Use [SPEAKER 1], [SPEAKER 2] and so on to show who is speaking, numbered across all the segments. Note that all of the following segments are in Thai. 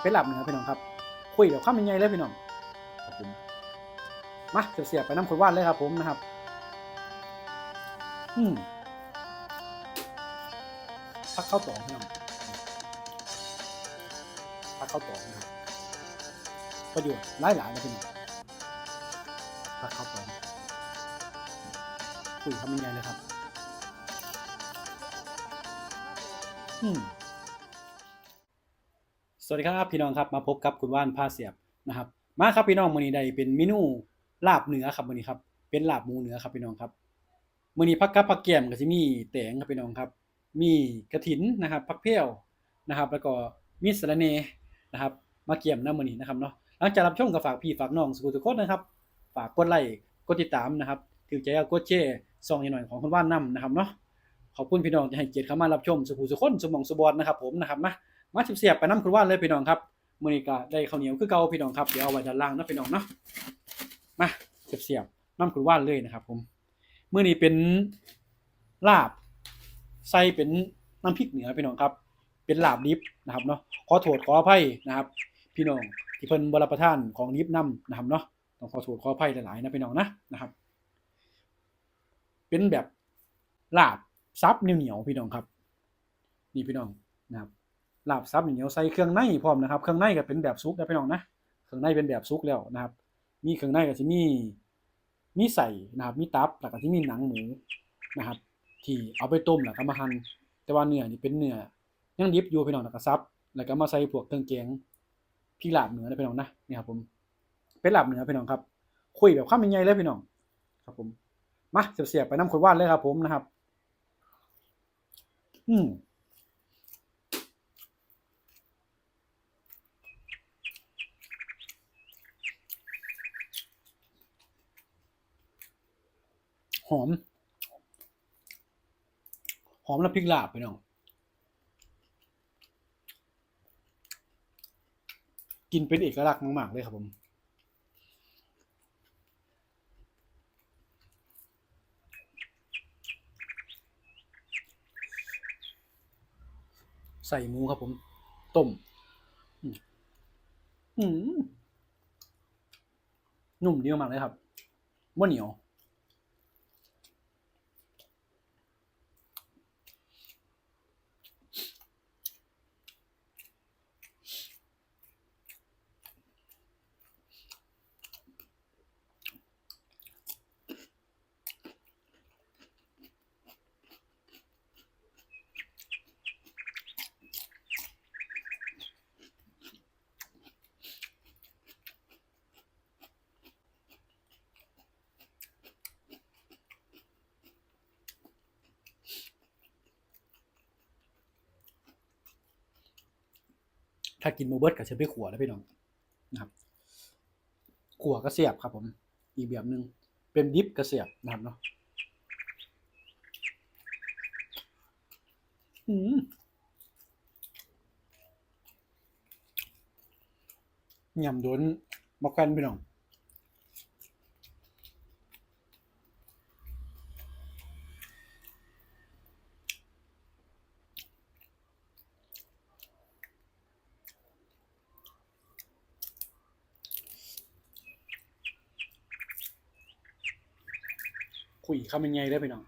[SPEAKER 1] เป็นลาบเหนือพี่น้องครับคุยแบบข้ามยังไงเลยพี่น้องครับผมมาเสียบๆไปน้ำคนว่านเลยครับผมนะครับ อืมพักเข้าต่อพี่น้องพักเข้าต่อนะครับประโยชน์หลายหลายๆนะพี่น้องพักเข้าต่อคุยทำยังไงเลยครับ อืม สวัสดีครับพี่น้องครับมาพบกับคุณว่านผ้าเสียบนะครับ มาครับพี่น้องมื้อนี้ได้เป็นเมนูลาบเหนือครับมื้อนี้ครับเป็นลาบหมูเหนือครับพี่น้องครับมื้อนี้ผักกับผักแกมก็สิมีแตงครับพี่น้องครับ มีกระถินนะครับผักเพี้ยวนะครับ แล้วก็มีสะระเนนะครับ มาเกี่ยมน้ำมื้อนี้นะครับเนาะหลังจากรับชมก็ฝากพี่ฝากน้องสุขุทุกคนนะครับ ฝากกดไลค์กดติดตามนะครับถือใจกดแชร์ซองหน่อยของคุณว่านนํนะครับเนาะขอบคุณพี่น้องที่ให้เกียรติเข้ามารับชมสุขุทุกคนสมองสุบอดนะครับ ผมนะครับ มามาเสียบไปน้ำคุณว่านเลยพี่น้องครับมื้อนี้ก็ได้ข้าวเหนียวคือเก่าพี่น้องครับเดี๋ยวเอาไว้ด้านล่างนะพี่น้องเนาะมาเสียบๆน้ำคุณว่านเลยนะครับ ผมมื้อนี้เป็นลาบใส่เป็นน้ำพริกเหนือพี่น้องครับ เป็นลาบดิบนะครับเนาะขอโทษขออภัยนะครับ พี่น้องที่เพิ่นบ่รับประทานของดิบนํนะครับเนาะต้องขอโทษขออภัยหลายๆนะพี่น้องนะนะครับ เป็นแบบลาบซับเหนียวๆพี่น้องครับ นี่พี่น้องนะครับ ลาบซับเหนียวใส่เครื่องในพร้อมนะครับ เครื่องในก็เป็นแบบซุปนะพี่น้องนะ เครื่องในเป็นแบบซุปแล้วนะครับ มีเครื่องในก็สิมีมีใส่นะครับ มีตับแล้วก็สิมีหนังหมูนะครับ ที่เอาไปต้มแล้วก็มาหั่นแต่ว่าเนื้อนี่เป็นเนื้อยังดิบอยู่พี่น้องแล้วก็ซับ แล้วก็มาใส่พวกเครื่องแกงพี่ลาบเหนือนะพี่น้องนะนี่ครับผมเป็นลาบเหนือพี่น้องครับ คุยแบบข้ามยังไงเลยพี่น้อง ครับผมมาเสียบๆไปน้ำคนว่านเลยครับ ผมนะครับ อืม หอม หอมน้ำพริกลาบไปน้องกินเป็นเอกลักษณ์มากๆเลยครับผมใส่หมูครับผม ต้ม อืมอืมนุ่มดีมากเลยครับว่าเหนียว ถ้ากินมูเบิร์ดกับเชฟไปขัวแล้วพี่น้องนะครับขัวก็เสียบครับผม อีกแบบหนึ่งเป็นดิฟกระเสียบนะครับเนาะอืมยำโดนมะกันพี่น้อง คุยคำยังไงได้อพี่น้อง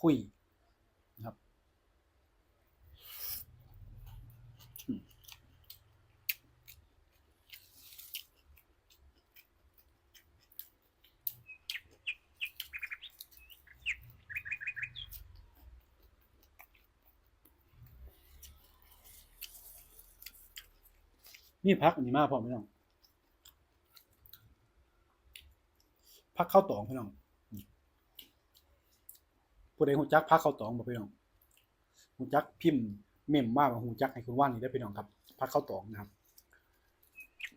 [SPEAKER 1] คุยนะครับนี่พักอันนี้มากพอไหมน้อง พักเข้าตองพี่น้องผู้ใดหูจักพักเข้าตองบ่พี่น้องหูจักพิมพ์เมมว่าหูจักให้คุณว่านนี่ได้พี่น้องครับพักเข้าตองนะครับ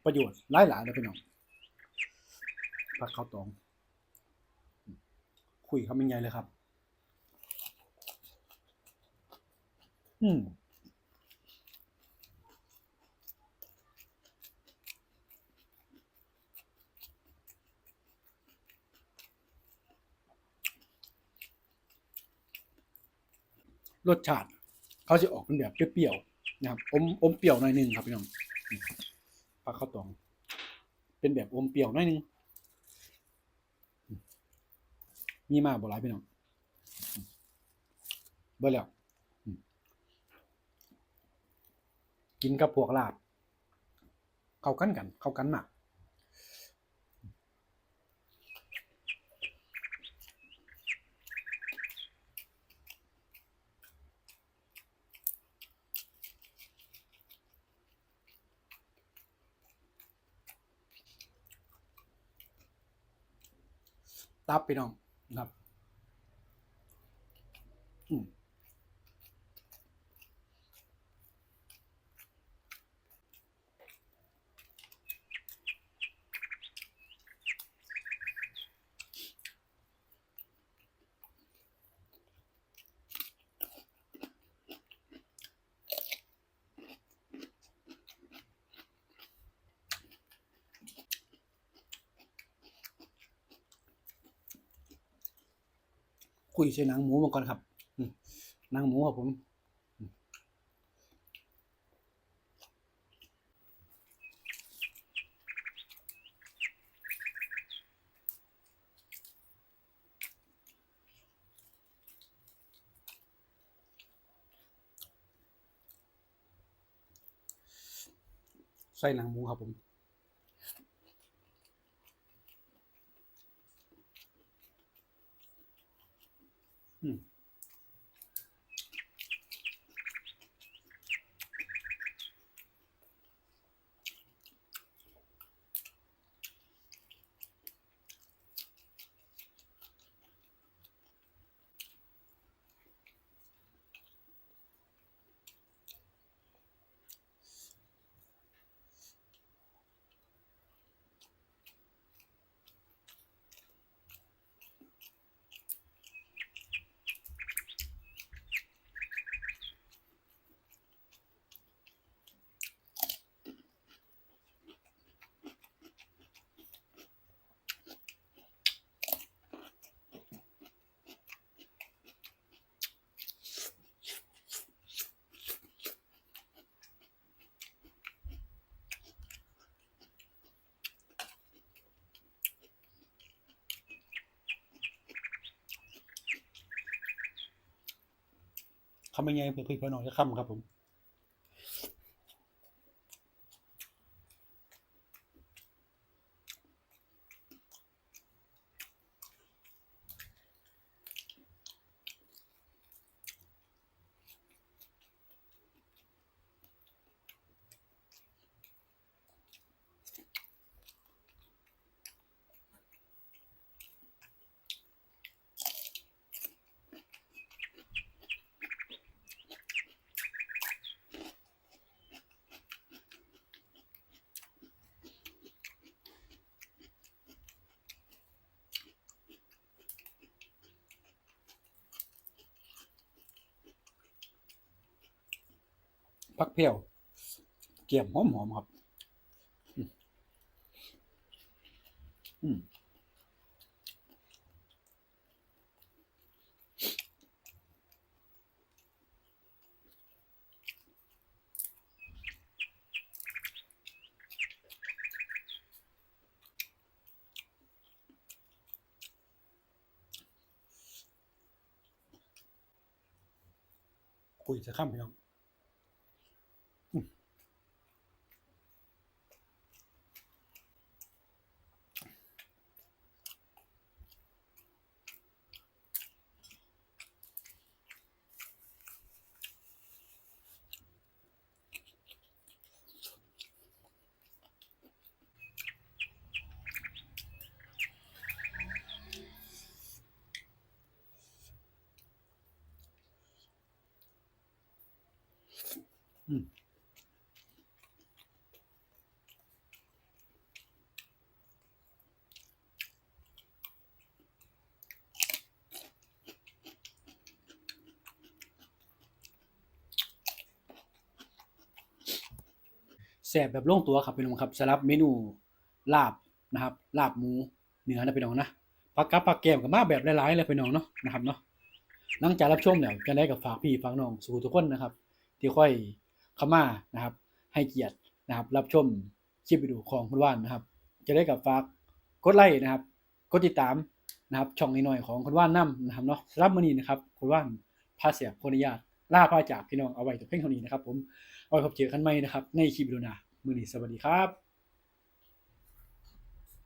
[SPEAKER 1] ประโยชน์หลายหลายนะพี่น้องพักเข้าตอง คุยคำยังไงเลยครับ อืม รสชาติ เขาจะออกเป็นแบบเปรี้ยวๆนะครับอมอมเปรี้ยวหน่อยนึงครับพี่น้องปลาข้าวตอง เป็นแบบอมเปรี้ยวหน่อยนึงมีมากบ่หลายพี่น้องเบ่แล้วกินกับพวกลาบ เข้ากันกัน เข้ากันมาก ตับพี่น้องนะครับ อืม คุยใช้หนังหมูมาก่อนครับหนังหมูครับผมอืมใส่หนังหมูครับผม คำยังไงเพื่อเพื่อน้องจะคำครับผม พักเพียวเกี่ยมหอมหอมๆครับ อืมคุยจะข้ามพี่น้อง แสบแบบลงตัวครับพี่น้องครับสำหรับเมนูลาบนะครับลาบหมูเนื้อนะพี่น้องนะผักกับผักแกมกับมาแบบหลายๆเลยพี่น้องเนาะนะครับเนาะหลังจากรับชมแล้วจะได้กับฝากพี่ฝากน้องสู่ทุกคนนะครับ ที่ค่อย เข้ามานะครับ ให้เกียรตินะครับ รับชมคลิปวิดีโอของคุณว่านนะครับ จะได้กับฝากกดไลค์นะครับกดติดตามนะครับ ช่องน้อยๆของคุณว่านนํนะครับเนาะสำหรับมือนี้นะครับคุณว่านพาเสียคนอนุญาตลาพาจากพี่น้องเอาไว้แต่เพียงเท่านี้นะครับ ผมเอาไว้พบเจอกันใหม่นะครับ ในคลิปวิดีโอหน้ามือนี้สวัสดีครับ